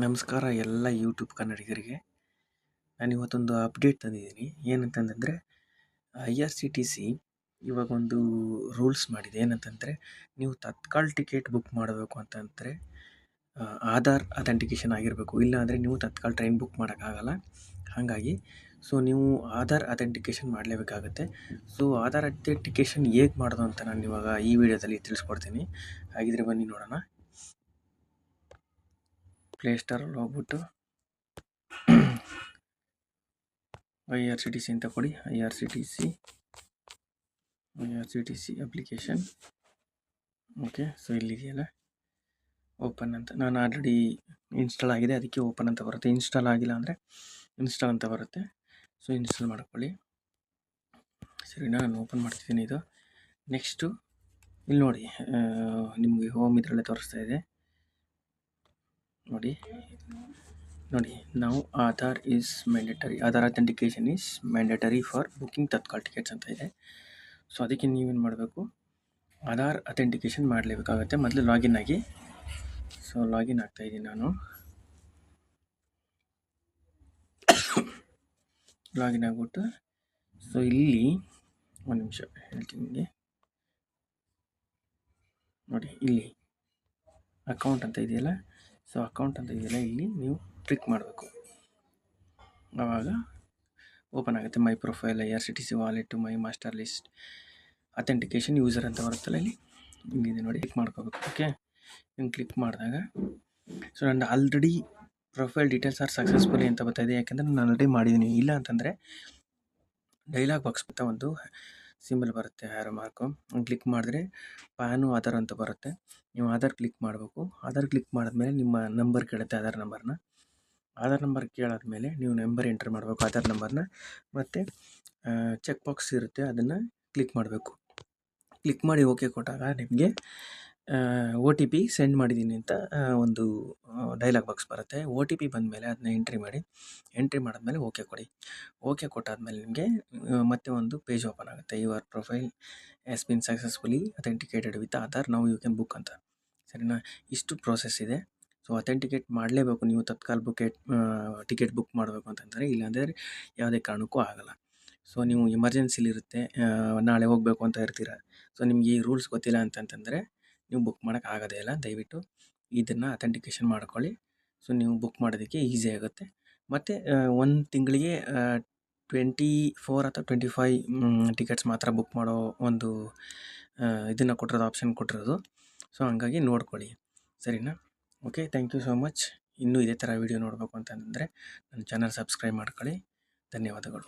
ನಮಸ್ಕಾರ ಎಲ್ಲ ಯೂಟ್ಯೂಬ್ ಕನ್ನಡಿಗರಿಗೆ. ನಾನು ಇವತ್ತೊಂದು ಅಪ್ಡೇಟ್ ತಂದಿದ್ದೀನಿ. ಏನಂತಂದರೆ I R C T C ಇವಾಗ ಒಂದು ರೂಲ್ಸ್ ಮಾಡಿದೆ. ಏನಂತಂದರೆ, ನೀವು ತತ್ಕಾಲ್ ಟಿಕೆಟ್ ಬುಕ್ ಮಾಡಬೇಕು ಅಂತಂದರೆ ಆಧಾರ್ ಅಥೆಂಟಿಕೇಷನ್ ಆಗಿರಬೇಕು. ಇಲ್ಲಾಂದರೆ ನೀವು ತತ್ಕಾಲ್ ಟ್ರೈನ್ ಬುಕ್ ಮಾಡೋಕ್ಕಾಗಲ್ಲ. ಹಾಗಾಗಿ ಸೊ ನೀವು ಆಧಾರ್ ಅಥೆಂಟಿಕೇಷನ್ ಮಾಡಲೇಬೇಕಾಗತ್ತೆ. ಸೊ ಆಧಾರ್ ಅಥೆಂಟಿಕೇಷನ್ ಹೇಗೆ ಮಾಡೋದು ಅಂತ ನಾನು ಇವಾಗ ಈ ವಿಡಿಯೋದಲ್ಲಿ ತಿಳಿಸ್ಕೊಡ್ತೀನಿ. ಹಾಗಿದ್ರೆ ಬನ್ನಿ ನೋಡೋಣ. ಪ್ಲೇ ಸ್ಟಾರಲ್ಲಿ ಹೋಗ್ಬಿಟ್ಟು I R C T C ಅಂತ ಕೊಡಿ. I R C T C I R C T C application okay so ಇಲ್ಲಿದೆಯಲ್ಲ. Open ಅಂತ. ನಾನು ಆಲ್ರೆಡಿ ಇನ್ಸ್ಟಾಲ್ ಆಗಿದೆ. ಅದಕ್ಕೆ ಓಪನ್ ಅಂತ ಬರುತ್ತೆ. ಇನ್ಸ್ಟಾಲ್ ಆಗಿಲ್ಲ ಅಂದರೆ ಇನ್ಸ್ಟಾಲ್ ಅಂತ ಬರುತ್ತೆ. ಸೊ ಇನ್ಸ್ಟಾಲ್ ಮಾಡ್ಕೊಳ್ಳಿ. ಸರಿ, ನಾನು ಓಪನ್ ಮಾಡ್ತಿದ್ದೀನಿ ಇದು. ನೆಕ್ಸ್ಟು ಇಲ್ಲಿ ನೋಡಿ ನಿಮಗೆ ಹೋಮ್ ಇದರಲ್ಲೇ ತೋರಿಸ್ತಾ ಇದೆ. ನೋಡಿ. ನೋಡಿ, ನಾವು Aadhaar is mandatory Aadhaar authentication is mandatory for booking Tatkal tickets ಅಂತ ಇದೆ. ಸೊ ಅದಕ್ಕೆ ನೀವೇನು ಮಾಡಬೇಕು? ಆಧಾರ್ ಅಥೆಂಟಿಕೇಷನ್ ಮಾಡಲೇಬೇಕಾಗುತ್ತೆ. ಮೊದಲು ಲಾಗಿನ್ ಆಗಿ. ಸೊ ಲಾಗಿನ್ ಆಗ್ತಾ ಇದ್ದೀನಿ ನಾನು. ಲಾಗಿನ್ ಆಗಿಬಿಟ್ಟು. ಸೊ ಇಲ್ಲಿ ಒಂದು ನಿಮಿಷ ಹೇಳ್ತೀನಿ ನಿಮಗೆ. ನೋಡಿ, ಇಲ್ಲಿ ಅಕೌಂಟ್ ಅಂತ ಇದೆಯಲ್ಲ? ಸೊ ಅಕೌಂಟ್ ಅಂತ ಇದೆಯಲ್ಲ, ಇಲ್ಲಿ ನೀವು ಕ್ಲಿಕ್ ಮಾಡಬೇಕು. ಆವಾಗ ಓಪನ್ ಆಗುತ್ತೆ. My profile I R C T C wallet my master list authentication user ಅಂತ ಬರುತ್ತಲ್ಲ ಇಲ್ಲಿ. ಹಿಂಗಿದೆ ನೋಡಿ ಕ್ಲಿಕ್ ಮಾಡ್ಕೋಬೇಕು. ಓಕೆ ಹಿಂಗೆ ಕ್ಲಿಕ್ ಮಾಡಿದಾಗ ಸೊ ನನ್ನ already profile details are successfully ಅಂತ ಬರ್ತಾಯಿದೆ ಯಾಕೆಂದರೆ ನಾನು ಆಲ್ರೆಡಿ ಮಾಡಿದ್ದೀನಿ ಇಲ್ಲ ಅಂತಂದರೆ ಡೈಲಾಗ್ ಬಾಕ್ಸ್ ಬರ್ತಾ ಒಂದು ಸಿಂಬಲ್ ಬರುತ್ತೆ ಹ್ಯಾರೋ ಮಾರ್ಕು ಕ್ಲಿಕ್ ಮಾಡಿದ್ರೆ ಪ್ಯಾನು ಆಧಾರ್ ಅಂತ ಬರುತ್ತೆ. ನೀವು ಆಧಾರ್ ಕ್ಲಿಕ್ ಮಾಡಬೇಕು. ಆಧಾರ್ ಕ್ಲಿಕ್ ಮಾಡಿದ್ಮೇಲೆ ನಿಮ್ಮ ನಂಬರ್ ಕೇಳುತ್ತೆ ಆಧಾರ್ ನಂಬರ್ನ ಆಧಾರ್ ನಂಬರ್ ಕೇಳಾದ್ಮೇಲೆ ನೀವು ನಂಬರ್ ಎಂಟರ್ ಮಾಡಬೇಕು ಆಧಾರ್ ನಂಬರ್ನ ಮತ್ತು ಚೆಕ್ ಬಾಕ್ಸ್ ಇರುತ್ತೆ. ಅದನ್ನು ಕ್ಲಿಕ್ ಮಾಡಬೇಕು. ಕ್ಲಿಕ್ ಮಾಡಿ ಓಕೆ ಕೊಟ್ಟಾಗ ನಿಮಗೆ ಒ ಟಿ ಪಿ ಸೆಂಡ್ ಮಾಡಿದ್ದೀನಿ ಅಂತ ಒಂದು ಡೈಲಾಗ್ ಬಾಕ್ಸ್ ಬರುತ್ತೆ. ಒ ಟಿ ಪಿ ಬಂದಮೇಲೆ ಅದನ್ನ ಎಂಟ್ರಿ ಮಾಡಿ ಎಂಟ್ರಿ ಮಾಡಿದ್ಮೇಲೆ ಓಕೆ ಕೊಡಿ. ಓಕೆ ಕೊಟ್ಟಾದ್ಮೇಲೆ ನಿಮಗೆ ಮತ್ತೆ ಒಂದು ಪೇಜ್ ಓಪನ್ ಆಗುತ್ತೆ. Your profile has been successfully authenticated with Aadhaar ನಾವು ಯು ಕ್ಯಾನ್ ಬುಕ್ ಅಂತ. ಸರಿನಾ? ಇಷ್ಟು ಪ್ರೋಸೆಸ್ ಇದೆ. ಸೊ ಅಥೆಂಟಿಕೇಟ್ ಮಾಡಲೇಬೇಕು. ನೀವು ತತ್ಕಾಲ ಬುಕೆಟ್ ಟಿಕೆಟ್ ಬುಕ್ ಮಾಡಬೇಕು ಅಂತಂದರೆ, ಇಲ್ಲಾಂದರೆ ಯಾವುದೇ ಕಾರಣಕ್ಕೂ ಆಗಲ್ಲ. ಸೊ ನೀವು ಎಮರ್ಜೆನ್ಸಿಲಿರುತ್ತೆ ನಾಳೆ ಹೋಗಬೇಕು ಅಂತ ಇರ್ತೀರ. ಸೊ ನಿಮಗೆ ಈ ರೂಲ್ಸ್ ಗೊತ್ತಿಲ್ಲ ಅಂತಂತಂದರೆ ನೀವು ಬುಕ್ ಮಾಡೋಕೆ ಆಗೋದೇ ಇಲ್ಲ. ದಯವಿಟ್ಟು ಇದನ್ನು ಅಥೆಂಟಿಕೇಷನ್ ಮಾಡ್ಕೊಳ್ಳಿ. ಸೊ ನೀವು ಬುಕ್ ಮಾಡೋದಕ್ಕೆ ಈಸಿ ಆಗುತ್ತೆ. ಮತ್ತು ಒಂದು ತಿಂಗಳಿಗೆ ಟ್ವೆಂಟಿ ಫೋರ್ ಅಥವಾ ಟ್ವೆಂಟಿ ಫೈ ಟಿಕೆಟ್ಸ್ ಮಾತ್ರ ಬುಕ್ ಮಾಡೋ ಒಂದು ಇದನ್ನು ಕೊಟ್ಟಿರೋದು ಆಪ್ಷನ್ ಕೊಟ್ಟಿರೋದು. ಸೊ ಹಂಗಾಗಿ ನೋಡ್ಕೊಳ್ಳಿ. ಸರಿನಾ? Okay thank you so much ಇನ್ನೂ ಇದೇ ಥರ ವೀಡಿಯೋ ನೋಡಬೇಕು ಅಂತಂದರೆ, ನನ್ನ ಚಾನಲ್ ಸಬ್ಸ್ಕ್ರೈಬ್ ಮಾಡ್ಕೊಳ್ಳಿ. ಧನ್ಯವಾದಗಳು.